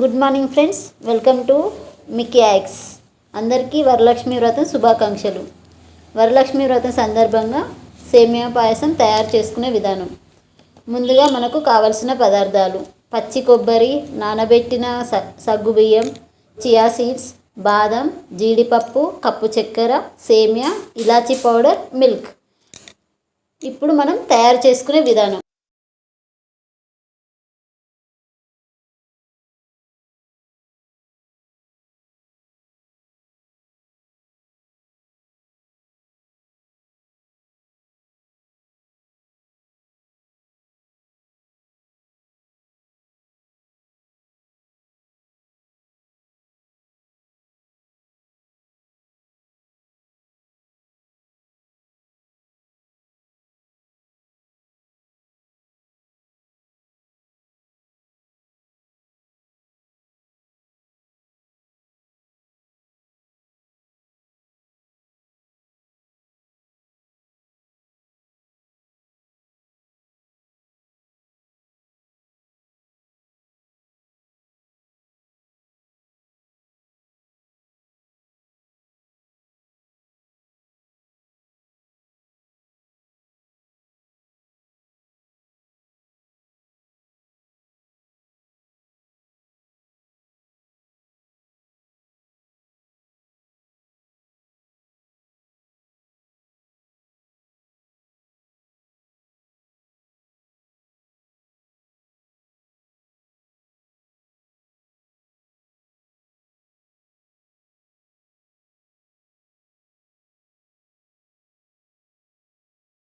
Good morning friends. Welcome to Mickey అందరికీ వరలక్ష్మి వ్రతం శుభాకాంక్షలు. వరలక్ష్మి వ్రతం సందర్భంగా సేమియా పాయసం తయారు చేసుకునే విధానం. ముందుగా మనకు కావలసిన పదార్థాలు. పచ్చి కొబ్బరి నానబెట్టిన స సగ్గుబియ్యం చియా సీడ్స్ బాదం జీడిపప్పు కప్పు చక్కెర సేమియా ఇలాచీ పౌడర్ మిల్క్. ఇప్పుడు మనం తయారు చేసుకునే విధానం.